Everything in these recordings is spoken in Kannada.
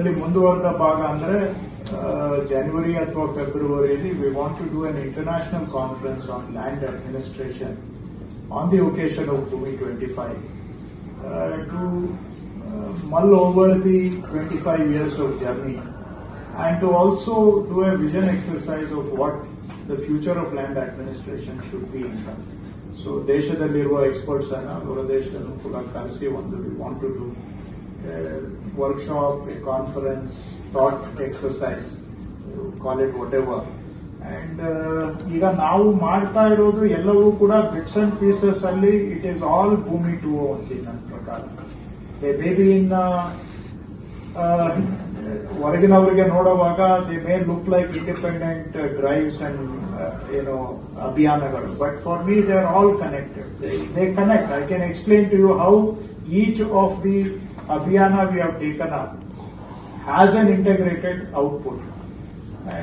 ಅದರಲ್ಲಿ ಮುಂದುವರೆದ ಭಾಗ ಅಂದ್ರೆ ಜನವರಿ ಅಥವಾ ಫೆಬ್ರವರಿಯಲ್ಲಿ we want to do an international conference on land administration on the occasion of Bhoomi twenty five to mull over the 25 years of journey and to also do a vision exercise of what the future of land administration should be in fact. So ದೇಶದಲ್ಲಿರುವ ಎಕ್ಸ್ಪರ್ಟ್ಸ್ ಅನ್ನ ಹೊರ ದೇಶದಲ್ಲೂ ಕೂಡ ಕರೆಸಿ ಒಂದು we want to do workshop workshop, conference conference, exercise exercise, call it whatever. And ಈಗ ನಾವು ಮಾಡ್ತಾ ಇರೋದು ಎಲ್ಲವೂ ಕೂಡ ಬಿಟ್ಸ್ ಅಂಡ್ ಪೀಸಸ್ ಅಲ್ಲಿ it is all Bhoomi too ಅಂತೀನಿ ನನ್ನ ಪ್ರಕಾರ. ಮೇ ಬಿ ಇನ್ ಹೊರಗಿನವರಿಗೆ ನೋಡುವಾಗ they may look like independent drives and ಏನು ಅಭಿಯಾನಗಳು. But for me they are all connected they connect I can explain to you how each of the taken up has an integrated output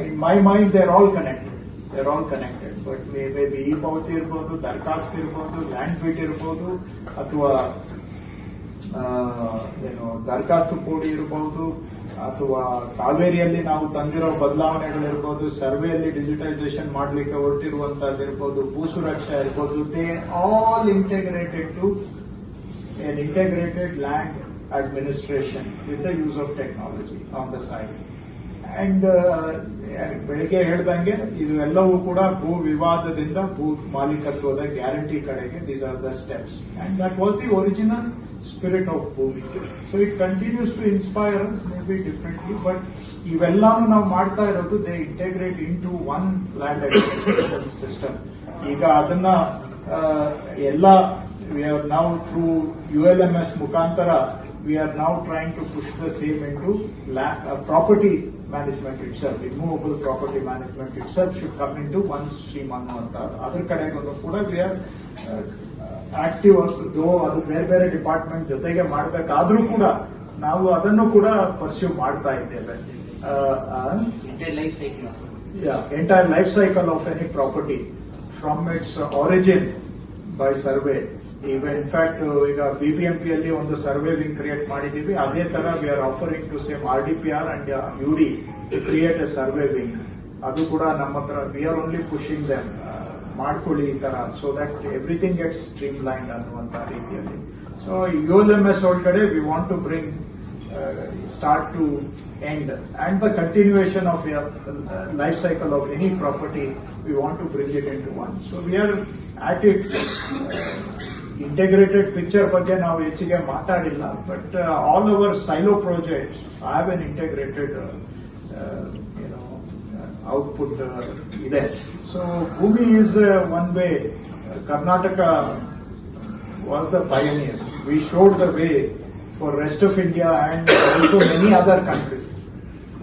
in my mind they are all connected they are all connected but may maybe ಈ ಪಾವತಿ ಇರ್ಬೋದು, ದರಖಾಸ್ತ್ ಇರ್ಬೋದು ಲ್ಯಾಂಡ್ ಬಿಟ್ ಇರ್ಬೋದು, ಅಥವಾ ಏನು, ದರಖಾಸ್ತು ಪೋಡಿ ಇರ್ಬೋದು, ಅಥವಾ ಕಾವೇರಿಯಲ್ಲಿ ನಾವು ತಂದಿರೋ ಬದಲಾವಣೆಗಳಿರ್ಬೋದು ಸರ್ವೆಯಲ್ಲಿ ಡಿಜಿಟೈಸೇಷನ್ ಮಾಡಲಿಕ್ಕೆ ಹೊರಟಿರುವಂತದ್ದು ಇರ್ಬೋದು, ಭೂ ಸುರಕ್ಷಾ ಇರ್ಬೋದು they all integrated to an integrated land administration with the use of technology on the side. And ಬೆಳಿಗ್ಗೆ ಹೇಳ್ದಂಗೆ ಇದು ಎಲ್ಲವೂ ಕೂಡ ಭೂ ವಿವಾದದಿಂದ ಭೂ ಮಾಲೀಕತ್ವದ ಗ್ಯಾರಂಟಿ ಕಡೆಗೆ these are the steps and that was the original spirit of Bhoomi so it continues to inspire maybe differently but ಇವೆಲ್ಲಾನು ನಾವು ಮಾಡ್ತಾ ಇರೋದು they integrate into one land administration system ಈಗ ಅದನ್ನ ಎಲ್ಲ ನಾವು through U L M S ಮುಖಾಂತರ we are now trying to push the same into land, uh, property management itself, immovable property management itself should come into one stream ಅನ್ನುವಂತ ಅದ್ರ ಕಡೆಗೂ ಕೂಡ we are ಆಕ್ಟಿವ್ ದೋ ಅದು ಬೇರೆ ಬೇರೆ ಡಿಪಾರ್ಟ್ಮೆಂಟ್ ಜೊತೆಗೆ ಮಾಡಬೇಕಾದ್ರೂ ಕೂಡ ನಾವು ಅದನ್ನು ಕೂಡ ಪರ್ಸ್ಯೂ ಮಾಡ್ತಾ ಇದ್ದೇವೆ ಆ, ಆ, entire life cycle of yeah, entire life cycle of ಈಗ ಇನ್ಫ್ಯಾಕ್ಟ್ ಈಗ ಬಿಬಿಎಂಪಿ ಅಲ್ಲಿ ಒಂದು ಸರ್ವೆ ವಿಂಗ್ ಕ್ರಿಯೇಟ್ ಮಾಡಿದೀವಿ ಅದೇ ತರ we are offering to same R D P R and U D create a survey wing ಅದು ಕೂಡ ನಮ್ಮ ಹತ್ರ we are only pushing them ಮಾಡ್ಕೊಳ್ಳಿ ಈ ತರ so that everything gets streamline ಅನ್ನುವಂತ ರೀತಿಯಲ್ಲಿ. So U L M S ಒಳಗಡೆ we want to bring start to end and the continuation of your life cycle of any property we want to bring it into one so we are at it integrated picture ಬಗ್ಗೆ ನಾವು ಹೆಚ್ಚಿಗೆ ಮಾತಾಡಿಲ್ಲ but all our silo project I have an integrated ಏನೋ ಔಟ್ಪುಟ್ ಇದೆ so Bhoomi is one way Karnataka was the pioneer. We showed the way for rest of India and also many other countries.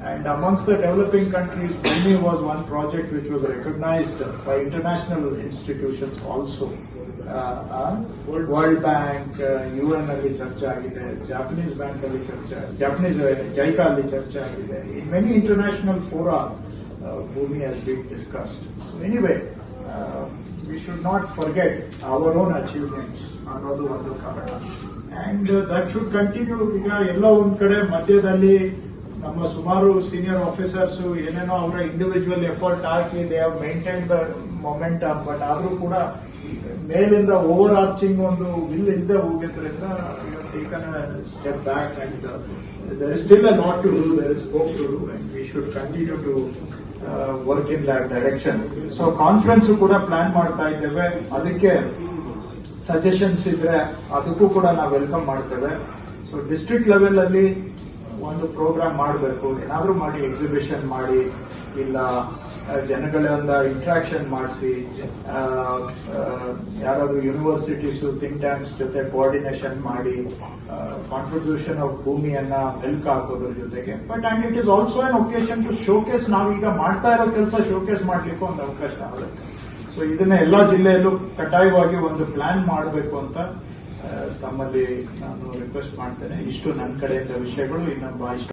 And amongst the developing countries, Bhumi was one project which was recognized by international institutions also. Uh, bank U N ಅಲ್ಲಿ ಚರ್ಚೆ ಆಗಿದೆ ಜಾಪನೀಸ್ ಬ್ಯಾಂಕ್ ಅಲ್ಲಿ ಚರ್ಚೆ ಜಾಪನೀಸ್ ಜೈಕಾ ಅಲ್ಲಿ ಚರ್ಚೆ ಆಗಿದೆ. ಇನ್ many international fora Bhoomi has been discussed anyway we should not forget our own achievements ಅನ್ನೋದು ಒಂದು ಕಾರಣ. ಅಂಡ್ ದಟ್ ಶುಡ್ ಕಂಟಿನ್ಯೂ ಈಗ ಎಲ್ಲ ಒಂದ್ ಕಡೆ ಮಧ್ಯದಲ್ಲಿ ನಮ್ಮ ಸುಮಾರು ಸೀನಿಯರ್ ಆಫೀಸರ್ಸ್ ಏನೇನೋ ಅವರ individual effort hockey they have maintain the moment but ಆದರೂ ಕೂಡ ಮೇಲಿಂದ ಓವರ್ ಆರ್ಚಿಂಗ್ ಒಂದು ವಿಲ್ ಇಲ್ಲದೆ ಹೋಗಿದ್ರಿಂದ taken step back and there is still a lot to do, there is scope to do, and we should continue to uh, work in that direction. So conference ಕೂಡ ಪ್ಲಾನ್ ಮಾಡ್ತಾ ಇದ್ದೇವೆ ಅದಕ್ಕೆ ಸಜೆಷನ್ಸ್ ಇದ್ರೆ ಅದಕ್ಕೂ ಕೂಡ ನಾವು ವೆಲ್ಕಮ್ ಮಾಡ್ತೇವೆ ಸೊ ಡಿಸ್ಟ್ರಿಕ್ಟ್ ಲೆವೆಲ್ ಅಲ್ಲಿ ಒಂದು ಪ್ರೋಗ್ರಾಮ್ ಮಾಡಬೇಕು. ಏನಾದರೂ ಮಾಡಿ ಎಕ್ಸಿಬಿಷನ್ ಮಾಡಿ, ಇಲ್ಲ ಜನಗಳ ಇಂಟ್ರಾಕ್ಷನ್ ಮಾಡಿಸಿ ಯಾರಾದರೂ ಯೂನಿವರ್ಸಿಟೀಸ್ ಥಿಂಕ್ ಟ್ಯಾಂಕ್ಸ್ ಜೊತೆ ಕೋಆರ್ಡಿನೇಷನ್ ಮಾಡಿ ಕಾಂಟ್ರಿಬ್ಯೂಷನ್ ಆಫ್ ಭೂಮಿಯನ್ನ ಮೆಲ್ಕ್ ಹಾಕೋದ್ರ ಜೊತೆಗೆ. But and it is also an occasion to showcase ನಾವೀಗ ಮಾಡ್ತಾ ಇರೋ ಕೆಲಸ ಶೋಕೇಸ್ ಮಾಡ್ಲಿಕ್ಕೆ ಒಂದು ಅವಕಾಶ ಆಗುತ್ತೆ. ಸೊ ಇದನ್ನ ಎಲ್ಲಾ ಜಿಲ್ಲೆಯಲ್ಲೂ ಕಡ್ಡಾಯವಾಗಿ ಒಂದು ಪ್ಲಾನ್ ಮಾಡಬೇಕು ಅಂತ ತಮ್ಮಲ್ಲಿ ನಾನು ರಿಕ್ವೆಸ್ಟ್ ಮಾಡ್ತೇನೆ. ಇಷ್ಟು ನನ್ನ ಕಡೆಯಿಂದ ವಿಷಯಗಳು ಇನ್ನೊಬ್ಬ ಇಷ್ಟ